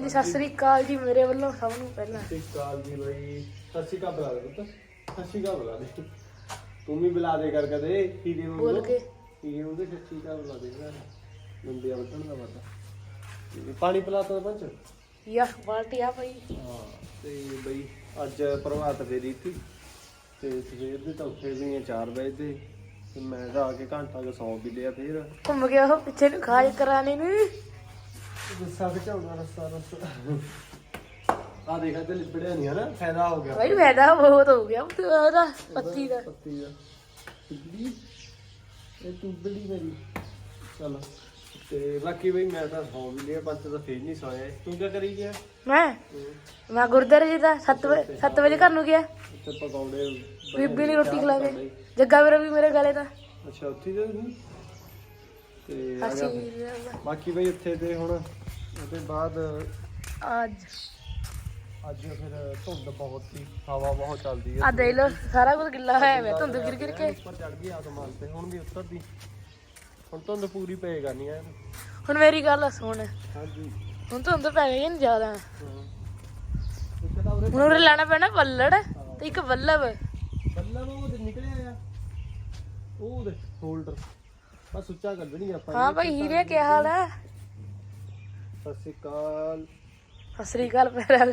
ਹਾਂਜੀ ਸਤਿ ਸ੍ਰੀ ਅਕਾਲ ਜੀ ਮੇਰੇ ਵੱਲੋਂ ਸਭ ਨੂੰ ਪਹਿਲਾਂ। ਸਤਿ ਸ਼੍ਰੀ ਅਕਾਲ ਜੀ ਬਈ। ਸਤਿ ਸ਼੍ਰੀ ਅਕਾਲ ਬੁਲਾ ਦੇ ਪੁੱਤ। ਸਤਿ ਸ਼੍ਰੀ ਅਕਾਲ ਬੁਲਾ ਦੇ। ਤੂੰ ਵੀ ਬੁਲਾ ਦੇ ਕਰ ਕਦੇ ਹੀਰੇ ਨੂੰ ਬੋਲ ਕੇ। ਨੂੰ ਤੇ ਸਤਿ ਸ਼੍ਰੀ ਅਕਾਲ ਬੁਲਾ ਦੇ ਯਾਰ ਲੰਬੀਆਂ ਵੱਟਣ ਦਾ ਪਤਾ ਪਾਣੀ ਪਿਲਾ ਤਾ ਪੰਚ ਯਾ ਬਾਲਟੀ ਆ ਭਾਈ ਹਾਂ ਤੇ ਬਈ ਅੱਜ ਪ੍ਰਭਾਤ ਫੇਰੀ ਸੀ। ਤੇ ਸਵੇਰ ਦੇ ਤਾਂ ਉੱਠੇ ਵੀ ਆ 4 ਵਜੇ ਦੇ। ਤੇ ਮੈਂ ਤਾਂ ਆ ਕੇ ਘੰਟਾ ਕੁ ਸੌਂ ਵੀ ਲਿਆ ਫੇਰ। ਘੁੰਮ ਗਿਆ ਉਹ ਪਿੱਛੇ ਨੂੰ ਖਾਜ ਕਰਾਣੇ ਨੂੰ। ਗੁੱਸਾ ਖਿਚਾਉਣਾ ਰਸਤਾ ਰਸਤਾ। ਆ ਦੇਖਾ ਤੇ ਲਿਬੜਿਆ ਨਹੀਂ ਹਨਾ ਫਾਇਦਾ ਹੋ ਗਿਆ। ਭਾਈ ਫਾਇਦਾ ਬਹੁਤ ਹੋ ਗਿਆ ਉਹ ਉਹਦਾ ਪੱਤੀ ਦਾ। ਪੱਤੀ ਦਾ। ਟੁੱਬੜੀ। ਇਹ ਟੁੱਬੜੀ ਮੇਰੀ। ਚਲੋ। ਤੇ ਬਾਕੀ ਬਈ ਮੈਂ ਤਾਂ ਸੌਂ ਵੀ ਲਿਆ ਪੰਜ ਤਾਂ ਫੇਰ ਨਹੀਂ ਸੌਇਆ। ਤੂੰ ਕੀ ਕਰੀ ਗਿਆ? ਮੈਂ? ਮੈਂ ਗੁਰਦਾਰੇ ਜੀ ਦਾ 7 ਵਜੇ 7 ਵਜੇ ਘਰ ਨੂੰ ਗਿਆ। ਉੱਤੇ ਪਕੌੜੇ ਬੀਬੀ ਨੇ ਰੋਟੀ ਖਿਲਾ ਕੇ। ਜੱਗਾ ਵੀ ਮੇਰੇ ਗਲੇ ਦਾ। ਅੱਛਾ ਉੱਥੇ ਤੂੰ ਤੇ ਬਾਕੀ ਬਈ ਉੱਥੇ ਤੇ ਹੁਣ ਉਹਦੇ ਬਾਅਦ ਅੱਜ। ਅੱਜ ਫਿਰ ਧੁੰਦ ਬਹੁਤ ਸੀ ਹਵਾ ਬਹੁਤ ਚੱਲਦੀ ਹੈ। ਆ ਦੇਖ ਲੋ ਸਾਰਾ ਕੁਝ ਗਿੱਲਾ ਹੋਇਆ ਵੇ ਧੁੰਦ ਗਿਰ ਗਿਰ ਕੇ। ਉੱਪਰ ਚੜ ਗਈ ਆਸਮਾਨ ਤੇ ਹੁਣ ਵੀ ਉੱਤਰਦੀ। ਹੁਣ ਧੁੰਦ ਪੂਰੀ ਪਏ ਕਰਨੀ ਹੈ ਹੁਣ ਮੇਰੀ ਗੱਲ ਸੁਣ ਹਾਂਜੀ। ਹੁਣ ਧੁੰਦ ਪੈ ਗਈ ਨਹੀਂ ਜ਼ਿਆਦਾ। ਹਾਂ। ਇੱਕ ਤਾਂ ਉਰੇ ਹੁਣ ਉਰੇ ਲੈਣਾ ਪੈਣਾ ਪੱਲੜ ਤੇ ਇੱਕ ਬੱਲਬ ਬੱਲਾ ਉਹ ਤੇ ਨਿਕਲਿਆ ਆ। ਉਹ ਦੇ ਹੋਲਡਰ ਬਸ ਸੁੱਚਾ ਕੱਢਣੀ ਆਪਾਂ। ਹਾਂ ਭਾਈ ਹੀਰੇ ਕੀ ਹਾਲ ਹੈ ਸਤਿ ਸ਼੍ਰੀ ਅਕਾਲ। ਸਤਿ ਸ੍ਰੀ ਅਕਾਲ ਪੈਰ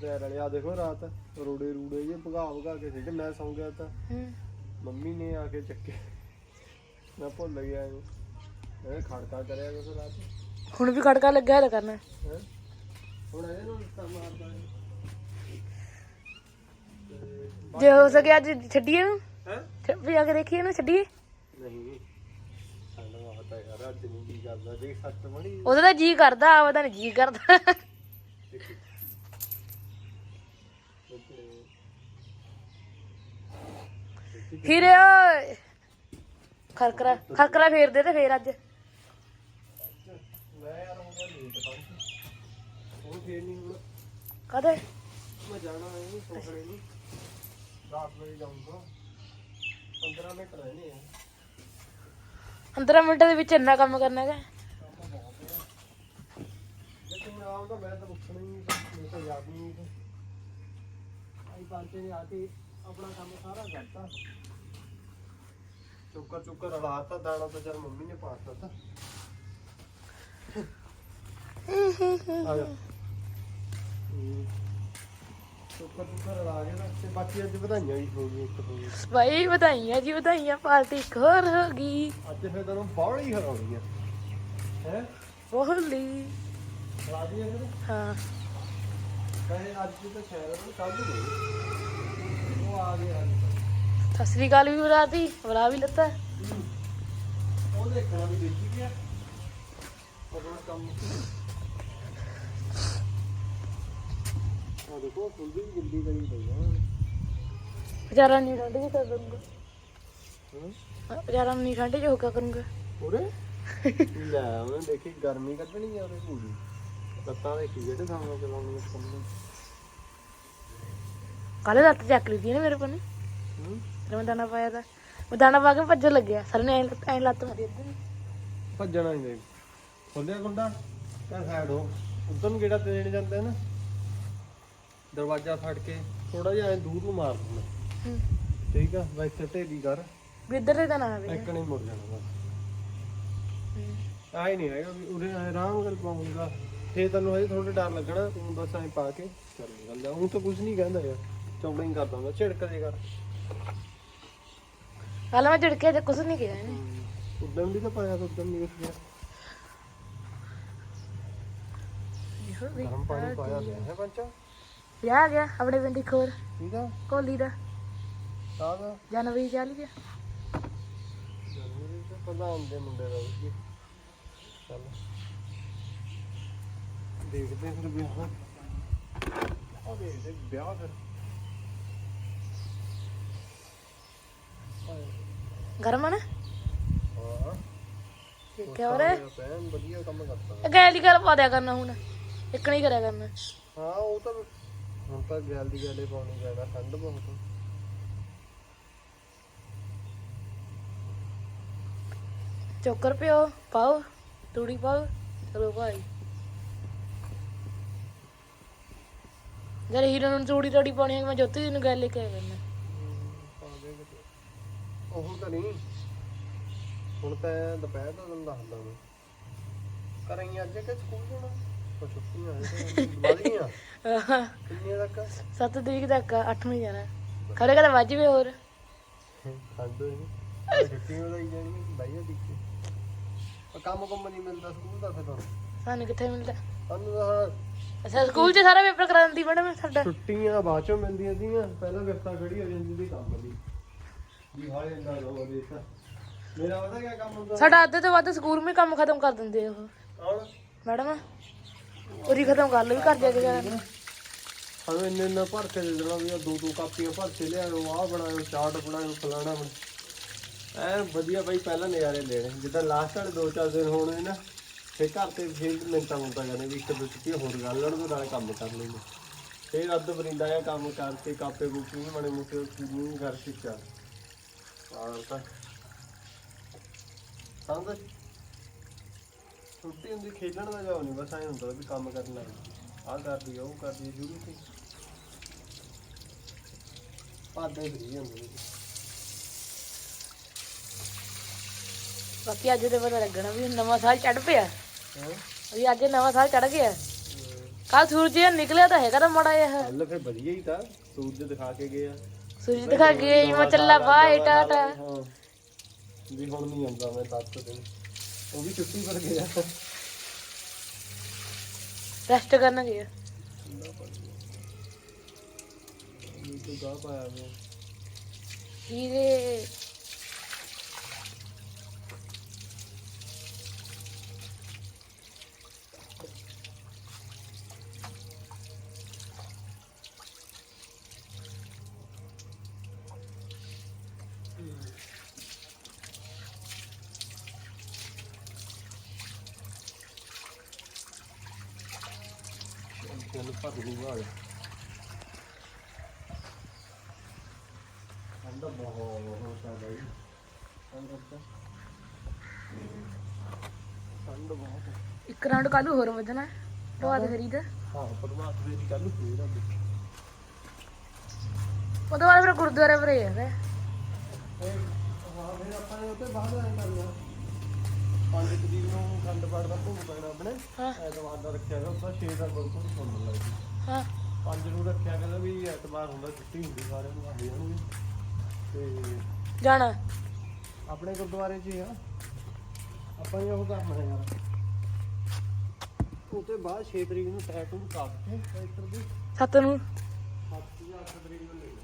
ਪੈਰ ਵਾਲੇ ਆ ਦੇਖੋ ਰਾਤ ਰੋੜੇ ਰੂੜੇ ਜੇ ਭਗਾ ਭਗਾ ਕੇ ਸਿੱਟ ਮੈਂ ਸੌਂ ਗਿਆ ਤਾਂ। ਮੰਮੀ ਨੇ ਆ ਕੇ ਚੱਕੇ। ਮੈਂ ਭੁੱਲ ਗਿਆ ਇਹਨੂੰ। ਮੈਂ ਖੜਕਾ ਕਰਿਆ ਕੁਛ ਰਾਤ। ਹੁਣ ਵੀ ਖੜਕਾ ਲੱਗਾ ਹੈ ਕਰਨਾ। ਹੈਂ? ਹੁਣ ਇਹਦੇ ਨੂੰ ਲੱਤਾਂ ਮਾਰਦਾ ਹੈ ਜੇ ਹੋ ਸਕੇ ਅੱਜ ਛੱਡੀਏ ਨੂੰ ਹੈ? ਵੀ ਆ ਕੇ ਦੇਖੀਏ ਨਾ ਛੱਡੀਏ? ਨਹੀਂ। ਯਾਰ ਅੱਜ ਨਹੀਂ ਕੀ ਕਰਦਾ ਉਹਦਾ ਤਾਂ ਜੀ ਕਰਦਾ ਆਪਦਾ ਨਹੀਂ ਜੀ ਕਰਦਾ। ਹੀਰੇ ਓਏ ਖਰਕਰਾ ਖਰਕਰਾ ਫੇਰ ਦੇ ਤੇ ਫੇਰ ਅੱਜ। ਮੈਂ ਯਾਰ ਹੋ ਗਿਆ ਲੇਟ ਉਹ ਫੇਰ ਨਹੀਂ ਹੁਣ। ਕਦੇ? ਮੈਂ ਜਾਣਾ ਹੈ ਸੋਖੜੇ ਨੂੰ। 10 ਵਜੇ ਜਾਊਂਗਾ। 15 ਮਿੰਟ ਰਹਿਣੇ ਆ। 15 ਮਿੰਟਾਂ ਦੇ ਵਿੱਚ ਇੰਨਾ ਕੰਮ ਕਰਨਾ ਹੈਗਾ ਜੇ ਤੂੰ ਆਉਂਦਾ ਮੈਂ ਤਾਂ ਪੁੱਛਣਾ ਹੀ ਨਹੀਂ ਮੈਨੂੰ ਤਾਂ ਯਾਦ ਹੀ ਨਹੀਂ ਆਈ ਪਾਲਤੇ ਨੇ ਆ ਕੇ ਆਪਣਾ ਕੰਮ ਸਾਰਾ ਕਰਤਾ ਚੁੱਕਰ ਚੁੱਕਰ ਰਲਾਤਾ ਦਾਣਾ ਤਾਂ ਚਲ ਮੰਮੀ ਨੇ ਪਾਤਾ ਤਾ ਆ ਜਾ ਹਮ। ਕੇ ਨਾ ਤੇ ਬਾਕੀ ਅੱਜ ਵਧਾਈਆਂ ਵੀ ਹੋ ਗਈਆਂ ਇੱਕ ਹੋ ਗਈ ਭਾਈ ਵਧਾਈਆਂ ਜੀ ਵਧਾਈਆਂ ਪਾਰਟੀ ਇੱਕ ਹੋਰ ਹੋ ਗਈ। ਅੱਜ ਫਿਰ ਤੈਨੂੰ ਬਾਹਲੀ ਹਰਾਉਣੀ ਆ ਹੈ? ਬੋਲੀ ਲਾ ਦਈਏ ਫਿਰ? ਹਾਂ। ਕਹੇ ਅੱਜ ਦੀ ਤਾਂ ਸ਼ਾਇਦ ਉਹ ਕੱਲ ਨੂੰ ਉਹ ਆ ਗਿਆ। ਅੱਜ ਸਤਿ ਸ੍ਰੀ ਅਕਾਲ ਵੀ ਬੁਲਾਤੀ ਬੁਲਾ ਵੀ ਲੱਤਾ। ਉਹ ਦੇਖਣਾ ਵੀ ਦੇਖੀ ਗਿਆ। ਆਪਣਾ ਕੰਮ। ਆ ਦੇਖੋ ਫੁੱਲ ਦੀ ਗਿੱਲੀ ਕਰੀ ਪਈ ਆ ਵਿਚਾਰਾ ਨਹੀਂ ਠੰਡ ਜੀ ਕਰ ਦੂੰਗਾ ਹਾਂ ਵਿਚਾਰਾ ਨਹੀਂ ਠੰਡ ਚ ਹੋਕਾ ਕਰੂੰਗਾ? ਉਰੇ? ਲੈ ਉਹਨੇ ਦੇਖੀ ਗਰਮੀ ਕੱਢਣੀ ਆ ਉਹਦੇ ਪੂਰੀ ਲੱਤਾਂ ਦੇਖੀ ਜਿਹੜੇ ਸਾਹਮਣੇ ਚਲਾਉਣੀ ਆ ਸਾਹਮਣੇ। ਕੱਲ ਰਾਤ ਚੱਕ ਲਈ ਸੀ ਨਾ ਮੇਰੇ ਕੋਲ ਨੇ। ਹੂੰ? ਤੇ ਮੈਂ ਦਾਣਾ ਪਾਇਆ ਤਾਂ। ਮੈਂ ਦਾਣਾ ਪਾ ਕੇ ਭੱਜਣ ਲੱਗਿਆ। ਸਰ ਨੇ ਐਂ- ਐਂ ਲੱਤ ਮਾਰੀ ਇੱਧਰ ਨੂੰ। ਭੱਜਣਾ ਨਹੀਂ। ਖੋਲਿਆ ਗੁੰਡਾ ਤਾਂ ਸਾਈਡ ਹੋ ਉਧਰ ਨੂੰ ਜਿਹੜਾ ਦੇਣ ਜਾਂਦਾ ਹੈ ਨਾ। ਦਰਵਾਜ਼ਾ ਫੜ ਕੇ ਥੋੜਾ ਜਿਹਾ ਐ ਦੂਰ ਨੂੰ ਮਾਰ ਦਿੰਦਾ। ਹੂੰ। ਠੀਕ ਆ? ਬਸ ਇੱਥੇ ਢੇਡੀ ਕਰ। ਵੀ ਇੱਧਰ ਦੇ ਤਾਂ ਨਾ ਆਵੇ ਇੱਕ ਨਹੀਂ ਮੁੜ ਜਾਣਾ ਬਸ। ਆਈ ਨਹੀਂ ਹੈਗਾ ਵੀ ਉਰੇ ਆਰਾਮ ਨਾਲ ਪਾਉਂਗਾ ਫੇ ਤੈਨੂੰ ਹਜੇ ਥੋੜਾ ਡਰ ਲੱਗਣਾ ਤੂੰ ਬਸ ਐਂ ਪਾ ਕੇ ਚੱਲ ਗੱਲ ਉਹ ਤਾਂ ਕੁਝ ਨਹੀਂ ਕਹਿੰਦਾ ਯਾਰ। ਚੌੜਾ ਹੀ ਕਰਦਾ ਮੈਂ ਝਿੜਕ ਦੇ ਕਰ। ਮੈਂ ਝੜਕਿਆ ਤੇ ਕੁਝ ਨਹੀਂ ਕਿਹਾ ਇਹਨੇ। ਉਦੋਂ ਵੀ ਤਾਂ ਪਾਇਆ ਤਾਂ ਉਦੋਂ ਨਹੀਂ ਵੀ ਗਰਮ ਪਾਣੀ ਪਾਇਆ ਗਿਆ ਹੈ ਪੰਚਾ? ਵਿਆਹ ਆ ਗਿਆ ਆਪਣੇ ਪਿੰਡ ਇੱਕ ਹੋਰ ਠੀਕ ਆ। ਕੋਲੀ ਦਾ। ਸਾਗ। ਜਨਵਰੀ ਚੱਲ ਗਿਆ ਜਰੂਰੀ ਤੇ ਪ੍ਰਧਾਨ ਦੇ ਮੁੰਡੇ ਦਾ ਵੀ। ਚੱਲ। ਦੇਖਦੇ ਫਿਰ ਵਿਆਹ ਉਹ ਦੇਖਦੇ ਵਿਆਹ ਫਿਰ। ਗਰਮ ਆ ਨਾ? ਹਾਂ। ਕਿਆ ਹੋ ਪੈਨ ਵਧੀਆ ਕੰਮ ਕਰਦਾ। ਗੈਲ ਗੱਲ ਪਾ ਦਿਆ ਕਰਨਾ ਹੁਣ। ਇੱਕ ਨਹੀਂ ਕਰਿਆ ਕਰਨਾ। ਹਾਂ ਉਹ ਤਾਂ ਹੁਣ ਤਾਂ ਗੱਲ ਦੀ ਗੱਲੇ ਪਾਉਣੀ ਪੈਣਾ ਠੰਡ ਬਹੁਤ ਚੋਕਰ ਪਿਓ ਪਾਓ ਤੂੜੀ ਪਾਓ ਚਲੋ ਭਾਈ। ਜਦ ਹੀਰੋ ਨੂੰ ਚੂੜੀ ਟੜੀ ਪਾਉਣੀ ਹੈ ਮੈਂ ਜੋਤੀ ਜੀ ਨੂੰ ਗੱਲ ਲੈ ਕੇ ਆਇਆ ਕਰਨਾ। ਪਾ ਦੇ ਕਿਤੇ। ਉਹ ਤਾਂ ਨਹੀਂ। ਹੁਣ ਤਾਂ ਦੁਪਹਿਰ ਦਾ ਦਿਨ ਦੱਸਦਾ ਮੈਂ। ਕਰਾਂਗੇ ਅੱਜ ਕਿ ਸਕੂਲ ਜਾਣਾ? ਉਹ ਛੁੱਟੀਆਂ ਹੈ ਵੱਧ ਗਈਆਂ ਕਿੰਨੀਆਂ ਤੱਕ? 7 ਤਰੀਕ ਤੱਕ 8ਵੀਂ ਜਾਣਾ। ਖਰੇ ਕਦੇ ਵੱਜ ਵੀ ਹੋਰ? ਖੰਡ ਹੋਈ ਨਹੀਂ ਛੁੱਟੀ ਵਧਾਈ ਜਾਣੀ ਹੈ ਬਾਈ ਆ ਟਿੱਕੇ। ਪਰ ਕੰਮ ਕੰਮ ਨਹੀਂ ਮਿਲਦਾ ਸਕੂਲ ਦਾ ਫਿਰ ਤੁਹਾਨੂੰ? ਸਾਨੂੰ ਕਿੱਥੇ ਮਿਲਦਾ? ਸਾਨੂੰ ਤਾਂ ਅੱਛਾ ਸਕੂਲ 'ਚ ਸਾਰਾ ਪੇਪਰ ਕਰਾ ਦਿੰਦੀ ਮੈਡਮ ਸਾਡਾ? ਛੁੱਟੀਆਂ ਬਾਅਦ ਚੋਂ ਮਿਲਦੀਆਂ ਸੀਗੀਆਂ ਪਹਿਲਾਂ ਵਿਫਤਾ ਖੜੀ ਹੋ ਜਾਂਦੀ ਸੀ ਕੰਮ ਦੀ। ਵੀ ਹਾਲੇ ਇੰਦਾ ਲੋਗਾ ਦੇਤਾ ਮੇਰਾ ਪਤਾ ਕੀ ਕੰਮ ਹੁੰਦਾ? ਸਾਡਾ ਅੱਧੇ ਤੋਂ ਵੱਧ ਸਕੂਲ ਵਿੱਚ ਕੰਮ ਖਤਮ ਕਰ ਦਿੰਦੇ ਉਹ। ਕੌਣ? ਮੈਡਮ? ਉਹਦੀ ਖਤਮ ਕਰ ਲਓ ਵੀ ਕਰ ਦਿਆ ਕੇ ਸਾਨੂੰ ਇੰਨੇ ਇੰਨਾ ਭਰ ਕੇ ਦੇ ਦੇਣਾ ਵੀ ਆਹ ਦੋ ਦੋ ਕਾਪੀਆਂ ਭਰ ਕੇ ਲਿਆਓ ਆਹ ਬਣਾਇਓ, ਚਾਰਟ ਬਣਾਇਓ, ਫਲਾਣਾ ਬਣ ਐ ਵਧੀਆ ਬਾਈ ਪਹਿਲਾਂ ਨਜ਼ਾਰੇ ਲੈਣੇ। ਜਿੱਦਾਂ ਲਾਸਟ ਵਾਲੇ ਦੋ ਚਾਰ ਦਿਨ ਹੋਣੇ ਨਾ ਫਿਰ ਘਰ ਤੇ ਫਿਰ ਮਿੰਟਾਂ ਮੁੰਟਾਂ ਕਰਨੇ ਵੀ ਇੱਕ ਦੋ ਛੁੱਟੀ ਹੋਰ ਗੱਲ ਲੜ ਤੋਂ ਨਾਲੇ ਕੰਮ ਕਰ ਲੈਂਦੇ ਫਿਰ ਅੱਧ ਬਰਿੰਦਾ ਜਾਂ ਕੰਮ ਕਰਕੇ ਕਾਪੇ ਬੁਕਿੰਗ ਬਣੇ ਮੁਕੇ ਕਿੰਨੀ ਕਰਕੇ ਚਾਰ ਆਹ ਤਾਂ ਸਮਝ ਛੁੱਟੀ ਹੁੰਦੀ ਖੇਡਣ ਦਾ ਜਾਓ ਨਹੀਂ ਬਸ ਐਂ ਹੁੰਦਾ ਵੀ ਕੰਮ ਕਰਨ ਲੱਗ ਆਹ ਕਰਦੀ ਆ ਉਹ ਕਰਦੀ ਆ, ਸ਼ੁਰੂ ਤੋਂ ਪਾਦੇ ਫਰੀ ਹੁੰਦੇ ਨੇ ਬਾਕੀ ਅੱਜ ਤੇ ਪਤਾ ਲੱਗਣਾ ਵੀ ਨਵਾਂ ਸਾਲ ਚੜ ਪਿਆ। ਹਾਂ? ਵੀ ਅੱਜ ਨਵਾਂ ਸਾਲ ਚੜ ਗਿਆ। ਕੱਲ ਸੂਰਜ ਜਿਹਾ ਨਿਕਲਿਆ ਤਾਂ ਹੈਗਾ ਤਾਂ ਮੜਾ ਜਿਹਾ। ਹੱਲ ਫਿਰ ਵਧੀਆ ਹੀ ਤਾਂ ਸੂਰਜ ਦਿਖਾ ਕੇ ਗਏ ਆ ਸੂਰਜ ਦਿਖਾ ਕੇ ਮੈਂ ਚੱਲਾ ਬਾਏ ਟਾਟਾ ਵੀ ਹੁਣ ਨਹੀਂ ਆਉਂਦਾ ਮੈਂ ਦੱਸ ਦਿਨ। ਉਹ ਵੀ ਛੁੱਟੀ ਪਰ ਗਿਆ। ਰੈਸਟ ਕਰਨ ਗਿਆ ਵੀ ਤੂੰ ਗਾ ਪਾਇਆ ਮੈਂ ਹੀਰੇ ਭਰ ਦੂੰਗਾ ਆ ਅੰਦਰ ਬਹੁਤ ਆ ਬਾਈ। ਅੰਦਰ ਤਾਂ ਠੰਡ ਬਹੁਤ। ਇੱਕ ਰਾਉਂਡ ਕੱਲੂ ਹੋਰ ਵਧਣਾ ਪ੍ਰਭਾਤ ਫੇਰੀ ਦਾ। ਹਾਂ ਪਰਮਾਤ ਦੇ ਕੱਲ ਫੇਰ ਆ ਬਈ। ਉਹਦੇ ਬਾਅਦ ਫਿਰ ਗੁਰਦੁਆਰੇ ਭਰੇ ਹੈ ਇਹ ਹਾਂ ਫਿਰ ਆਪਾਂ ਨੇ ਉੱਤੇ ਬਾਹਰ ਆਏ ਕਰਨਾ। ਪੰਜ ਤਰੀਕ ਨੂੰ ਖੰਡ ਪਾਠ ਦਾ ਭੋਗ ਪੈਣਾ ਆਪਣੇ। ਹਾਂ। ਐਤਵਾਰ ਦਾ ਰੱਖਿਆ ਗਿਆ ਉੱਥੇ 6 ਦਾ ਬਿਲਕੁਲ ਸੁਣਨ ਲੱਗ ਗਈ ਹਾਂ। ਪੰਜ ਨੂੰ ਰੱਖਿਆ ਕਹਿੰਦਾ ਵੀ ਐਤਵਾਰ ਹੁੰਦਾ ਛੁੱਟੀ ਹੁੰਦੀ ਸਾਰਿਆਂ ਨੂੰ ਆ ਜਾਣਗੇ ਤੇ ਜਾਣਾ। ਆਪਣੇ ਗੁਰਦੁਆਰੇ 'ਚ ਹੀ ਆ। ਆਪਾਂ ਨੇ ਉਹ ਕਰਨਾ ਹੈ ਯਾਰ। ਉਹ ਤੇ ਬਾਅਦ 6 ਤਰੀਕ ਨੂੰ ਟੈਟੂ ਕੱਟ ਕੇ ਟਰੈਕਟਰ ਦੀ। ਸੱਤ ਨੂੰ। 7 ਜਾਂ 8 ਤਰੀਕ ਨੂੰ ਲੈ ਜਾਣਾ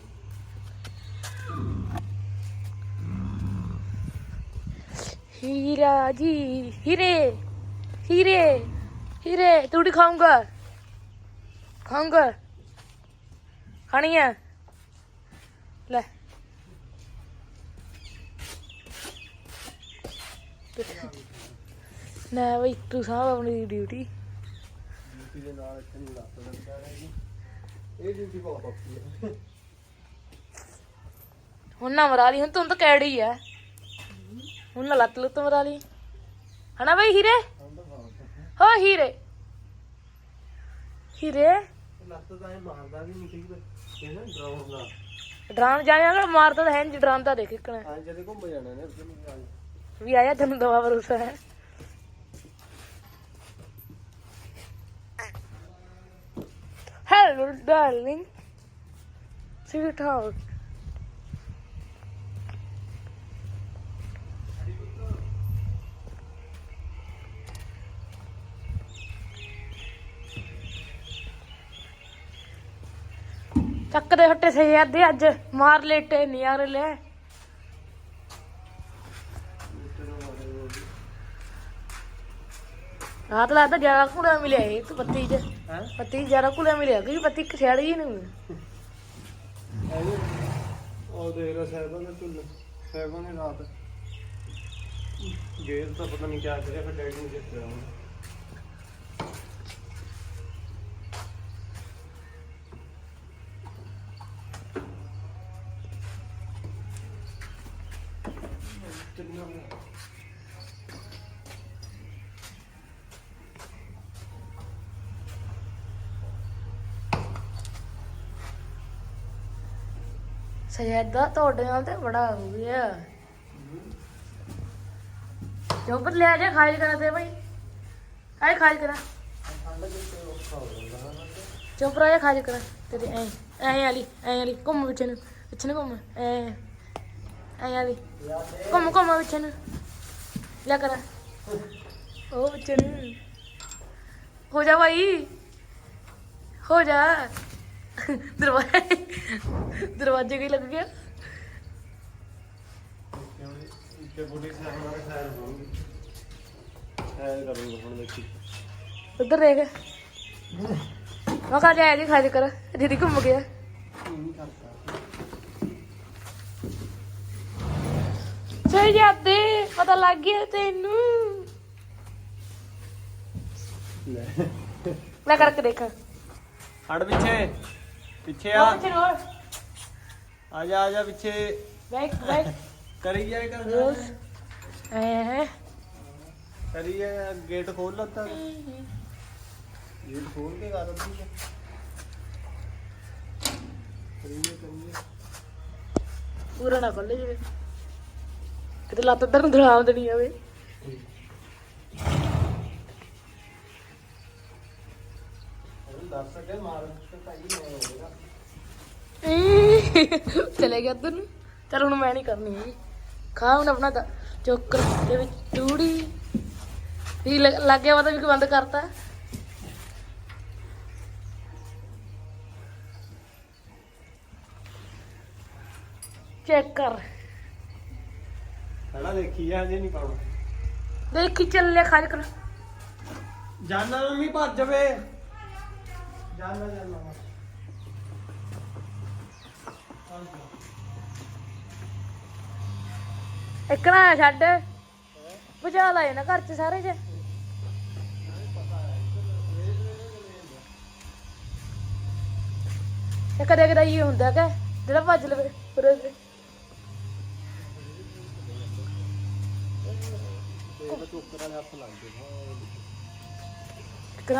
ਹੀਰਾ ਜੀ ਹੀਰੇ ਹੀਰੇ ਹੀਰੇ। ਤੂੜੀ ਖਾਊਂਗਾ? ਖਾਊਂਗਾ? ਖਾਣੀ ਹੈ ਲੈ। ਨਾ ਬਈ ਤੂੰ ਸਾਹ ਆਪਣੀ ਡਿਊਟੀ ਡਿਊਟੀ ਦੇ ਨਾਲ ਇੱਥੇ ਨਹੀਂ ਲੱਤ ਹੈ ਜੀ। ਇਹ ਡਿਊਟੀ ਬਹੁਤ ਔਖੀ ਹੈ। ਹੁਣ ਨਾ ਮਰਾ ਲਈ ਹੁਣ ਤੂੰ ਤਾਂ ਕੈੜੀ ਐ ਹੁਣ ਨਾ ਲੱਤ ਲੁੱਤ ਮਰਾ ਲਈ। ਹਨਾ ਬਈ ਹੀਰੇ? ਹੈ ਹੀਰੇ। ਹੀਰੇ? ਲੱਤ ਤਾਂ ਇਹ ਮਾਰਦਾ ਵੀ ਨਹੀਂ ਠੀਕ ਇਹ ਨਾ ਡਰਾਉਣ ਦਾ। ਡਰਾਮ ਜਾਣਿਆ ਨਾ ਮਾਰਦਾ ਤਾਂ ਹੈ ਨਹੀਂ ਡਰਾਮ ਤਾਂ ਦੇਖ ਕਿਕਣਾ ਹਾਂ ਜਦੇ ਘੁੰਮ ਜਾਣਾ ਨੇ ਵੀ ਆਇਆ ਤੈਨੂੰ ਦਵਾ ਭਰੋਸਾ ਹੈ। ਹੈਲੋ ਡਾਰਲਿੰਗ ਸਵੀਟ ਹਾਊਸ ਚੱਕ ਦੇ ਹੱਟੇ ਸਹੀ ਆਦੇ ਅੱਜ ਮਾਰ ਲੇਟੇ ਨਿਆਰ ਲੈ। ਰਾਤ ਲੱਗਦਾ ਜ਼ਿਆਦਾ ਕੁੜਾ ਮਿਲਿਆ ਇਹ ਤੂੰ ਪੱਤੀ ਚ। ਹੈ? ਪੱਤੀ ਜ਼ਿਆਦਾ ਕੁੜਾ ਮਿਲਿਆ ਕਿ ਪੱਤੀ ਖਿਆੜੀ ਹੀ ਨਹੀਂ ਉਹ ਦੇਖ ਸਾਹਿਬਾਂ ਨੇ ਝੁੱਲ ਸਾਹਿਬਾਂ ਨੇ ਰਾਤ ਗੇਰ ਤਾਂ ਪਤਾ ਨਹੀਂ ਕਿਆ ਕਰਿਆ ਫਿਰ ਡੈਡੀ ਨੂੰ ਜਿੱਤ ਰਿਹਾ ਸਜੈਦਾ ਤੁਹਾਡੇ ਨਾਲ ਤੇ ਬੜਾ ਹੋ ਗਿਆ ਚੁੱਪ ਲਿਆ ਜਾ ਖਾਜ ਕਰਾ ਤੇ ਭਾਈ ਆਏ ਖਾਜ ਕਰਾ। ਚੁੱਪ ਰਹਿ ਜਾ ਖਾਜ ਕਰਾ। ਤੇ ਐ ਐ ਵਾਲੀ ਐ ਵਾਲੀ, ਘੁੰਮ ਪਿੱਛੇ ਨੂੰ ਪਿੱਛੇ ਨੂੰ ਘੁੰਮ, ਐ ਐ ਵਾਲੀ। ਘੁੰਮ ਘੁੰਮ ਪਿੱਛੇ ਨੂੰ। ਲਿਆ ਕਰਾ। ਉਹ ਪਿੱਛੇ ਨੂੰ। ਹੋ ਜਾ ਭਾਈ ਹੋ ਜਾ। ਦਰਵਾਜ਼ੇ ਦਰਵਾਜ਼ੇ ਕੀ ਲੱਗ ਗਿਆ? ਇੱਥੇ ਬੁੱਢੀ ਸਾਹਿਬ ਨਾਲ ਖੈਰ ਹੋਊਗੀ ਐ ਕਰੂੰਗਾ ਹੁਣ ਦੇਖੀ ਉਧਰ ਦੇਖ ਮੈਂ ਕਹਾ ਜਾਇਆ ਜੀ ਖਾਜ ਕਰ ਦੀਦੀ ਘੁੰਮ ਗਿਆ। ਸਹੀ ਜਾਂਦੇ ਪਤਾ ਲੱਗ ਗਿਆ ਤੈਨੂੰ। ਲੈ। ਲੈ ਕਰਕੇ ਦੇਖ। ਹਟ ਪਿੱਛੇ। ਪਿੱਛੇ ਆ। ਪਿੱਛੇ ਰੋਲ ਆ ਜਾ ਆ ਜਾ ਪਿੱਛੇ। ਬੈਕ ਬੈਕ ਕਰੀ ਜਾਏ ਕਰ ਰੋਲ ਐ ਕਰੀ ਜਾਏ ਗੇਟ ਖੋਲ ਲੱਤਾ ਗੇਟ ਖੋਲ ਕੇ ਕਰ ਅੱਧੀ ਕਰੀਏ ਕਰੀਏ ਪੂਰਾ ਨਾ ਖੋਲੇ ਜਿਵੇਂ ਕਿਤੇ ਲੱਤ ਇੱਧਰ ਨੂੰ ਦਰਾਮ ਦੇਣੀ ਆਵੇ ਦੱਸ ਸਕੇ ਮਾਰ ਤੇ ਭਾਈ ਮੈਂ ਹੋਵੇਗਾ ਚਲੇ ਗਿਆ ਉੱਧਰ ਨੂੰ। ਚਲ ਹੁਣ ਮੈਂ ਨਹੀਂ ਕਰਨੀ ਹੈਗੀ। ਖਾ ਹੁਣ ਆਪਣਾ ਦ- ਚੋਕਰ ਦੇ ਵਿੱਚ ਟੂੜੀ ਵੀ ਲੱਗ ਗਿਆ ਮਤਲਬ ਕਿ ਬੰਦ ਕਰਤਾ। ਚੈੱਕ ਕਰ। ਖੜਾ ਦੇਖੀ ਆ ਹਜੇ ਨਹੀਂ ਪਾਉਣਾ। ਦੇਖੀ ਚੱਲੇ ਖਾਜ ਕਰ। ਜਾਨਾ ਮੰਮੀ ਭੱਜ ਜਾਵੇ ਜਾਨਾ ਜਾਨਾ। ਇੱਕ ਨਾ ਛੱਡ। ਬੁਝਾ ਲਾਏ ਨਾ ਘਰ ਚ ਸਾਰੇ ਜੇ। ਇਹ ਕਦੇ ਕਦੇ ਇਹ ਹੁੰਦਾ ਕਿ ਜਿਹੜਾ ਭੱਜ ਲਵੇ ਪੂਰੇ ਤੇ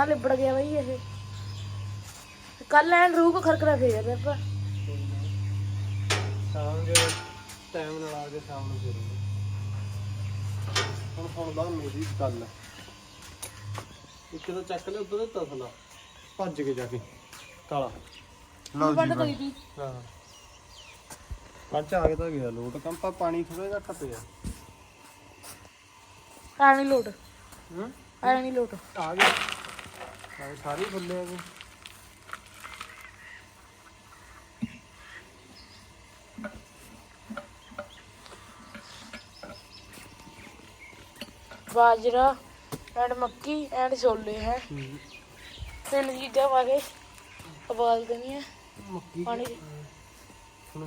ਲਿਬੜ ਗਿਆ ਬਈ ਇਹ। ਕੱਲ ਐਨ ਰੂਹ ਕੋ ਖਰਕਰਾ ਫੇਰ ਰਿਹਾ ਸ਼ਾਮ ਦੇ ਟਾਈਮ ਨਾਲ ਆ ਕੇ ਸ਼ਾਮ ਨੂੰ ਫਿਰੂੰਗੇ ਹੁਣ ਸੁਣਦਾ ਮੇਰੀ ਗੱਲ। ਇੱਕ ਤਾਂ ਚੱਕ ਲਿਆ ਉਧਰ ਦਾ ਤਸਲਾ। ਭੱਜ ਕੇ ਜਾ ਕੇ। ਕਾਲਾ। ਬੰਦ ਕਰੀ ਦੀ। ਹਾਂ। ਕੱਚ ਆ ਕੇ ਤਾਂ ਗਿਆ ਲੋਟ ਕੰਪਾ ਪਾਣੀ ਥੋੜਾ ਜਿਹਾ ਘੱਟ ਪਿਆ। ਆ ਨਹੀਂ ਲੋਟ। ਹੂੰ? ਆ ਨਹੀਂ ਲੋਟ। ਆ ਗਿਆ ਆ ਸਾਰੇ ਫੁੱਲੇ ਆ ਗਏ। ਬਾਜਰਾ ਐਂਡ ਮੱਕੀ ਐਂਡ ਛੋਲੇ ਹੈ। ਤਿੰਨ ਚੀਜ਼ਾਂ ਪਾ ਕੇ ਉਬਾਲ ਦੇਣੀਆਂ ਮੱਕੀ ਪਾਣੀ ਚ। ਹੁਣ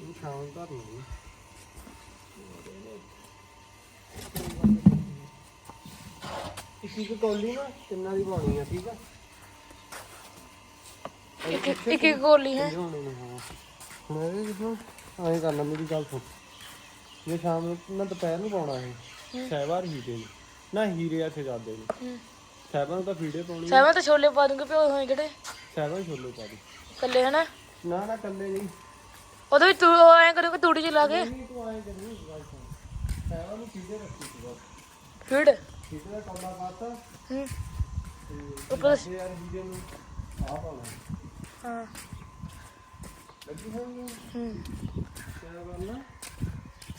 ਇਹ ਸ਼ਾਮ ਧਰ ਲਈ ਇੱਕ ਇੱਕ ਕੌਲੀ ਨਾ ਤਿੰਨਾਂ ਦੀ ਪਾਉਣੀ ਆ ਠੀਕ ਆ? ਇੱਕ ਇੱਕ ਇੱਕ ਗੋਲੀ ਹੈ। ਲਿਆਉਣੇ ਨੇ ਹਾਂ ਹੁਣ ਇਹਦੇ ਵਿੱਚ ਐਂ ਕਰਨਾ ਮੇਰੀ ਗੱਲ ਸੁਣ। ਜੇ ਸ਼ਾਮ ਨੂੰ ਨਾ ਦੁਪਹਿਰ ਨੂੰ ਪਾਉਣਾ ਇਹ। ਸਹਿਵਾਰ ਹੀਰੇ ਨੂੰ। ਨਾ ਹੀਰੇ ਆ ਜਾਦੇ ਨੇ। ਹੂੰ। ਸਹਿਬਾਂ ਨੂੰ ਤਾਂ ਫੀੜੇ ਪਾਉਣੀ ਸਾਵੇਂ ਤਾਂ ਛੋਲੇ ਪਾ ਦੂੰਗੇ ਪਿਓ ਹੋਏ ਜਿਹੜੇ ਸਹਿਬਾਂ ਨੂੰ ਛੋਲੇ ਪਾ ਦੀ। ਕੱਲੇ ਹਨਾ? ਨਾ ਨਾ ਕੱਲੇ ਨਹੀਂ। ਉਹਦੇ ਵਿੱਚ ਤੂੰ ਐ ਕਰੋਗੇ ਤੂੜੀ ਚ ਲਾ ਕੇ। ਨਹੀਂ ਤੂੰ ਐਂ ਕਰੀ ਸਹਿਬਾਂ ਨੂੰ ਫੀੜੇ ਰੱਖੀ ਸੀ ਬਸ। ਫੀਡ ਫੀੜੇ ਦਾ ਕੌਲਾ ਪਾਤਾ। ਹੂੰ। ਤੇ ਉੱਪਰ ਹੀਰੇ ਆ ਹੀਰੇ ਨੂੰ ਆ ਪਾਉਣਾ। ਹਾਂ। ਲੱਗੀ ਹੋਈ ਹੈ ਹੂੰ। ਕਿਆ ਕਰਨਾ?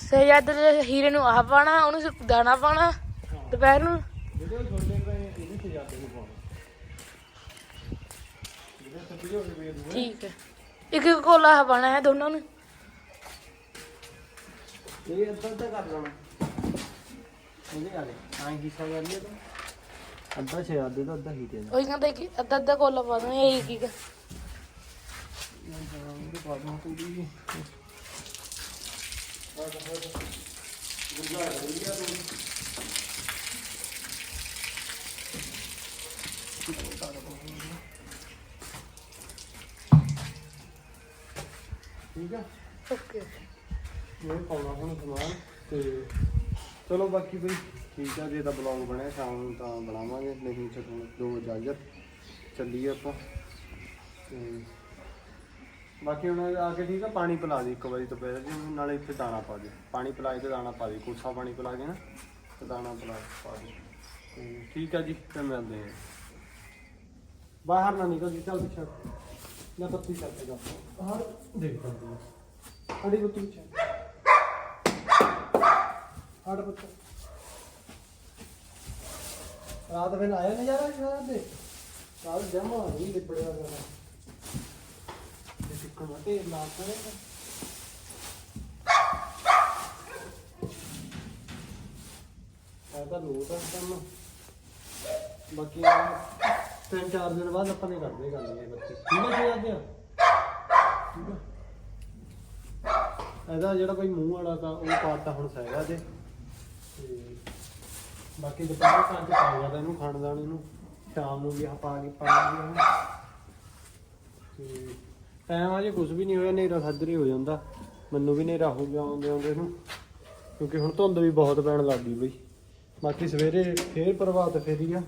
ਸਹਿਜਾਦ ਦੇ ਹੀਰੇ ਨੂੰ ਆਹ ਪਾਣਾ ਉਹਨੂੰ ਸਿਰਫ ਦਾਣਾ ਪਾਣਾ ਦੁਪਹਿਰ ਨੂੰ। ਜਿਹੜੇ ਉਹ ਛੋਲੇ ਪਏ ਇਹਨੂੰ ਸਜਾਦੇ ਨੂੰ ਪਾਉਣਾ। ਜਿਹੜੇ ਸੱਜੇ ਹੋ ਕੇ ਵੇਰ ਨੂੰ ਠੀਕ ਹੈ। ਇੱਕ ਇੱਕ ਕੋਲਾ ਆਹ ਪਾਣਾ ਹੈ ਦੋਨਾਂ ਨੂੰ। ਇਹ ਅੱਧਾ ਅੱਧਾ ਕਰ ਲੈਣਾ। ਉਹਦੇ ਆਲੇ ਆਂ ਹਿੱਸਾ ਕਰ ਲਿਆ ਤਾਂ। ਅੱਧਾ ਆਦੇ ਦਾ ਅੱਧਾ ਹੀ ਦੇ। ਉਹੀ ਕਹਿੰਦਾ ਕਿ ਅੱਧਾ ਅੱਧਾ ਕੋਲਾ ਪਾ ਦੇਣਾ ਇਹ ਇੱਕ ਇੱਕ। ਉਹਦੇ ਪਾ ਦੂੰ ਪੂਰੀ। ਠੀਕ ਆ ਓਕੇ ਇਹ ਪਾਉਣਾ ਹੁਣ ਸਮਾਨ ਤੇ ਚਲੋ ਬਾਕੀ ਬਈ ਠੀਕ ਆ ਜੇ ਤਾਂ ਬਲੌਗ ਬਣਿਆ ਸ਼ਾਮ ਨੂੰ ਤਾਂ ਬਣਾਵਾਂਗੇ ਨਹੀਂ ਹੁਣ ਦੋ ਇਜਾਜ਼ਤ ਚੱਲੀਏ ਆਪਾਂ ਤੇ ਬਾਕੀ ਹੁਣ ਆ ਕੇ ਠੀਕ ਆ ਪਾਣੀ ਪਿਲਾ ਦੇ ਇੱਕ ਵਾਰੀ ਦੁਪਹਿਰ ਜੀ ਨੂੰ, ਨਾਲੇ ਇੱਥੇ ਦਾਣਾ ਪਾ ਦੇ। ਪਾਣੀ ਪਿਲਾ ਕੇ ਦਾਣਾ ਪਾ ਦੇ ਕੋਸਾ ਪਾਣੀ ਪਿਲਾ ਕੇ ਨਾ ਤੇ ਦਾਣਾ ਪਿਲਾ ਪਾ ਦੇ। ਤੇ ਠੀਕ ਆ ਜੀ ਫਿਰ ਮਿਲਦੇ ਆ। ਬਾਹਰ ਨਾ ਨਿਕਲ ਜੀ ਚੱਲ ਪਿੱਛੇ। ਨਾ ਪੱਤੀ ਚੱਲ ਜਾ ਬਾਹਰ ਦੇਖ ਸਕਦੇ ਆ। ਸਾਡੀ ਪੱਤੀ ਪਿੱਛੇ। ਹਟ ਪੁੱਤ। ਰਾਤ ਫਿਰ ਆਇਆ ਨਜ਼ਾਰਾ ਸ਼ਹਿਰ ਦੇ ਰਾਤ ਜਮਾ ਨਹੀਂ ਲਿਬੜਿਆ ਗਿਆ ਤੇ ਟਿੱਕਣ ਲਾ ਕਰੇ ਆ। ਤਾਂ ਲੋਟ ਆ ਕੰਮ ਬਾਕੀ ਤਿੰਨ ਚਾਰ ਦਿਨ ਬਾਅਦ ਆਪਾਂ ਨੇ ਕਰਦੇ ਗੱਲ ਇਹ ਬੱਚੇ ਠੀਕ ਹੈ ਜੀ। ਅੱਜ ਠੀਕ ਹੈ ਇਹਦਾ ਜਿਹੜਾ ਕੋਈ ਮੂੰਹ ਵਾਲਾ ਤਾਂ ਉਹ ਪਾਤਾ ਹੁਣ ਸਹਿਗਾ ਜੇ। ਤੇ ਬਾਕੀ ਦੁਪਹਿਰ ਸਾਂਝ ਪਾ ਜਾਂਦਾ ਇਹਨੂੰ ਖਾਣਦਾਨ ਇਹਨੂੰ। ਸ਼ਾਮ ਨੂੰ ਵੀ ਆਹ ਪਾ ਕੇ ਪਾ ਲਾਂਗੇ ਤੇ ਟਾਈਮ ਅਜੇ ਕੁਝ ਵੀ ਨਹੀਂ ਹੋਇਆ, ਹਨੇਰਾ ਸੱਜਰੇ ਹੋ ਜਾਂਦਾ। ਮੈਨੂੰ ਵੀ ਹਨੇਰਾ ਹੋ ਗਿਆ ਆਉਂਦੇ ਆਉਂਦੇ ਨੂੰ, ਕਿਉਂਕਿ ਹੁਣ ਧੁੰਦ ਵੀ ਬਹੁਤ ਪੈਣ ਲੱਗ ਗਈ ਬਈ। ਬਾਕੀ ਸਵੇਰੇ ਫੇਰ ਪ੍ਰਭਾਤ ਫੇਰੀ ਆ।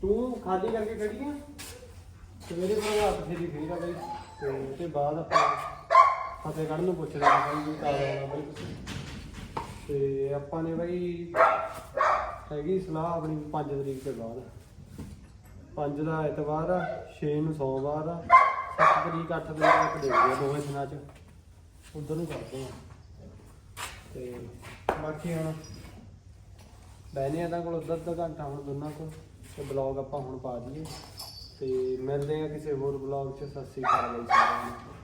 ਤੂੰ ਖਾਲੀ ਕਰਕੇ ਖੜੀ ਆ? ਸਵੇਰੇ ਪ੍ਰਭਾਤ ਫੇਰੀ ਫੇਰ ਆ ਬਈ। ਤੇ ਉਹ ਤੇ ਬਾਅਦ ਆਪਾਂ ਫਤਿਹਗੜ੍ਹ ਨੂੰ ਪੁੱਛਦੇ ਆ ਬਈ, ਵੀ ਕਦ ਆਉਣਾ ਬਈ ਤੁਸੀਂ। ਤੇ ਆਪਾਂ ਨੇ ਬਈ ਹੈਗੀ ਸਲਾਹ ਆਪਣੀ 5 ਤਰੀਕ ਤੋਂ ਬਾਅਦ। 5 ਦਾ ਐਤਵਾਰ ਆ 6 ਨੂੰ ਸੋਮਵਾਰ ਆ 7 ਤਰੀਕ 8 ਤਰੀਕ ਤੱਕ ਦੇਖਦੇ ਆ ਦੋਵੇਂ ਦਿਨਾਂ ਚ। ਉਧਰ ਨੂੰ ਕਰਦੇ ਆ। ਤੇ ਬਾਕੀ ਹੁਣ ਬੈਨੇ ਆ ਤਾਂ ਕੋਲ, ਅੱਧਾ ਅੱਧਾ ਘੰਟਾ ਹੁਣ ਦੋਨਾਂ ਕੋਲ। ਤੇ ਬਲੌਗ ਆਪਾਂ ਹੁਣ ਪਾ ਦਈਏ। ਤੇ ਮਿਲਦੇ ਆ ਕਿਸੇ ਹੋਰ ਬਲੌਗ 'ਚ। ਸਤਿ ਸ੍ਰੀ ਅਕਾਲ ਜੀ ਸਾਰਿਆਂ ਨੂੰ।